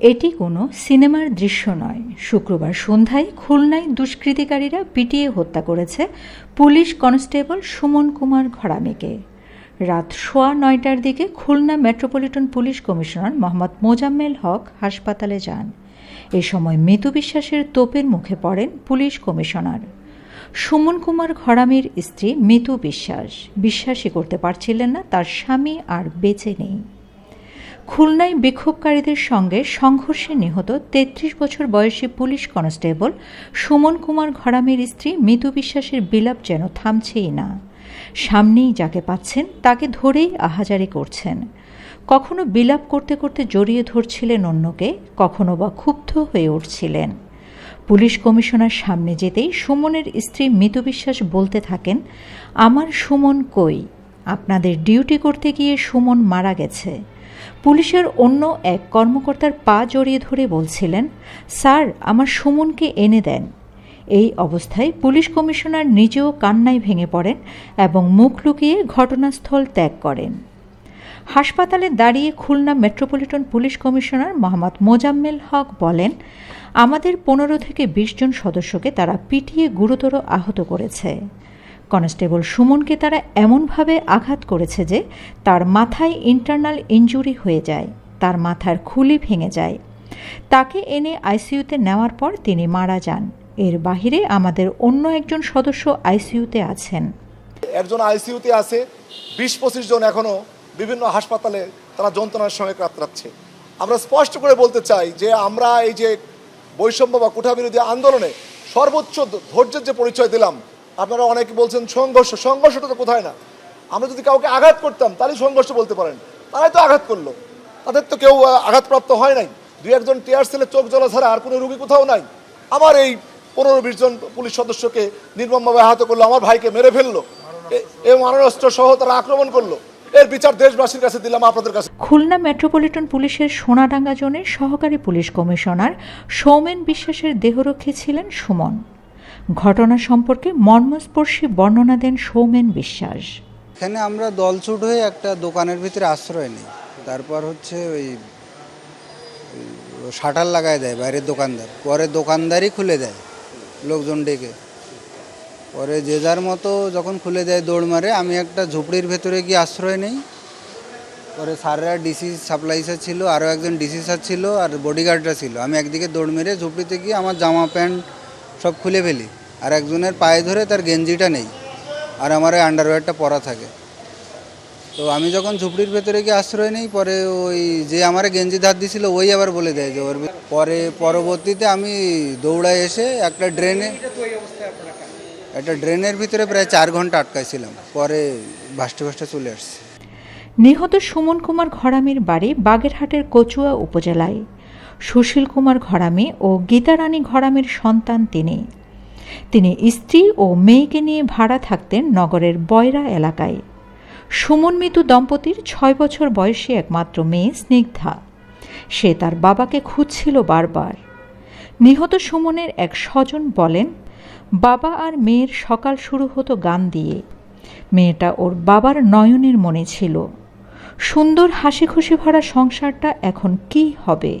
এটি কোনো সিনেমার দৃশ্য নয়। শুক্রবার সন্ধ্যায় খুলনায় দুষ্কৃতিকারীরা পিটিয়ে হত্যা করেছে পুলিশ কনস্টেবল সুমন কুমার ঘরামিকে। রাত সোয়া নয়টার দিকে Khulna metropolitan police commissioner Mohammad Mozammel Haque হাসপাতালে যান। এ সময় মৃদু বিশ্বাসের তোপের মুখে পড়েন পুলিশ কমিশনার। সুমন কুমার ঘরামির স্ত্রী মিতু বিশ্বাস। বিশ্বাসই করতে পারছিলেন না, তার স্বামী আর বেঁচে নেই। খুলনায় বিক্ষোভকারীদের সঙ্গে সংঘর্ষে নিহত তেত্রিশ বছর বয়সী পুলিশ কনস্টেবল সুমন কুমার ঘরামের স্ত্রী মিতু বিশ্বাসের বিলাপ যেন থামছেই না। সামনেই যাকে পাচ্ছেন, তাকে ধরেই আহাজারি করছেন। কখনো বিলাপ করতে করতে জড়িয়ে ধরছিলেন অন্যকে, কখনো বা ক্ষুব্ধ হয়ে উঠছিলেন। পুলিশ কমিশনার সামনে যেতেই সুমনের স্ত্রী মিতু বিশ্বাস বলতে থাকেন, আমার সুমন কই? আপনাদের ডিউটি করতে গিয়ে সুমন মারা গেছে। পুলিশের অন্য এক কর্মকর্তার পা জড়িয়ে ধরে বলছিলেন, স্যার, আমার সুমনকে এনে দেন। এই অবস্থায় পুলিশ কমিশনার নিজেও কান্নায় ভেঙে পড়েন এবং মুখ লুকিয়ে ঘটনাস্থল ত্যাগ করেন। হাসপাতালে দাঁড়িয়ে Khulna metropolitan police commissioner Mohammad Mozammel Haque বলেন, আমাদের পনেরো থেকে বিশ জন সদস্যকে তারা পিটিয়ে গুরুতর আহত করেছে। কনস্টেবল সুমনকে তারা এমনভাবে আঘাত করেছে যে তার মাথায় ইন্টারনাল ইঞ্জুরি হয়ে যায়, তার মাথার খুলি ভেঙে যায়। তাকে এনে আইসিইউতে নেওয়ার পর তিনি মারা যান। এর বাহিরে আমাদের অন্য একজন সদস্য আইসিইউতে আছেন। একজন আইসিইউতে আছে, বিশ পঁচিশ জন এখনও বিভিন্ন হাসপাতালে তারা যন্ত্রণার সঙ্গে কাতরাচ্ছে আমরা স্পষ্ট করে বলতে চাই যে আমরা এই যে বৈষম্য বা কোঠা বিরোধী আন্দোলনে সর্বোচ্চ ধৈর্যের যে পরিচয় দিলাম আপনারা অনেকে বলছেন সংঘর্ষ, সংঘর্ষটা তো কোথায় না? আমরা যদি কাউকে আঘাত করতাম তাহলেই সংঘর্ষ বলতে পারেন। তারাই তো আঘাত করল। তাদের তো কেউ আঘাতপ্রাপ্ত হয় নাই। দুই একজন টিয়ার সেলে চোখ জ্বলা ছাড়া আর কোনো রুগী কোথাও নাই। আমার এই পনেরো বিশ জন পুলিশ সদস্যকে নির্মমভাবে আহত করল, আমার ভাইকে মেরে ফেলল। এ- মারণাস্ত্র সহ তারা আক্রমণ করল। এর বিচার দেশবাসীর কাছে দিলাম, আপনাদের কাছে। খুলনা মেট্রোপলিটন পুলিশের সোনাডাঙ্গা জোনের সহকারী পুলিশ কমিশনার সৌমেন বিশ্বাসের দেহরক্ষী ছিলেন সুমন। ঘটনা সম্পর্কে মর্মস্পর্শী বর্ণনা দেন সৌমেন বিশ্বাস। এখানে আমরা দলছুট হয়ে একটা দোকানের ভিতরে আশ্রয় নিই। তারপর হচ্ছে ওই শাটার লাগায় দেয় বাইরের দোকানদার। পরে দোকানদারই খুলে দেয় লোকজন ডেকে। পরে যে যার মতো যখন খুলে দেয় দৌড় মারে, আমি একটা ঝুপড়ির ভেতরে গিয়ে আশ্রয় নেই। পরে স্যাররা ডিসি সাপ্লাই স্যার ছিল, আরও একজন ডিসি স্যার ছিল আর বডিগার্ডরা ছিল। আমি একদিকে দৌড় মেরে ঝুপড়িতে গিয়ে আমার জামা প্যান্ট সব খুলে ফেলি। আর একজনের পায়ে ধরে তার গেঞ্জিটা নেই। আর আমার ওই আন্ডারওয়্যারটা পরা থাকে। তো আমি যখন ঝুপড়ির ভেতরে গিয়ে আশ্রয় নেই, পরে ওই যে আমার গেঞ্জি ধার দিছিল, ওই আবার বলে দেয় যে ওর পরে পরবর্তীতে আমি দৌড়ায় এসে একটা ড্রেনে একটা ড্রেনের ভিতরে প্রায় চার ঘণ্টা আটকাইছিলাম। পরে ভাসতে ভাসতে চলে আসছি। নিহত সুমন কুমার ঘরামির বাড়ি বাগেরহাটের কচুয়া উপজেলায়। সুশীল কুমার ঘরামি ও গীতারানী ঘরামির সন্তান তিনি। তিনি স্ত্রী ও মেয়েকে নিয়ে ভাড়া থাকতেন নগরের বয়রা এলাকায়। সুমন মিতু দম্পতির ছয় বছর বয়সী একমাত্র মেয়ে স্নিগ্ধা। সে তার বাবাকে খুঁজছিল বারবার। নিহত সুমনের এক স্বজন বলেন, বাবা আর মেয়ের সকাল শুরু হতো গান দিয়ে। মেয়েটা ওর বাবার নয়নের মনে ছিল। সুন্দর হাসি খুশি ভরা সংসারটা এখন কি হবে?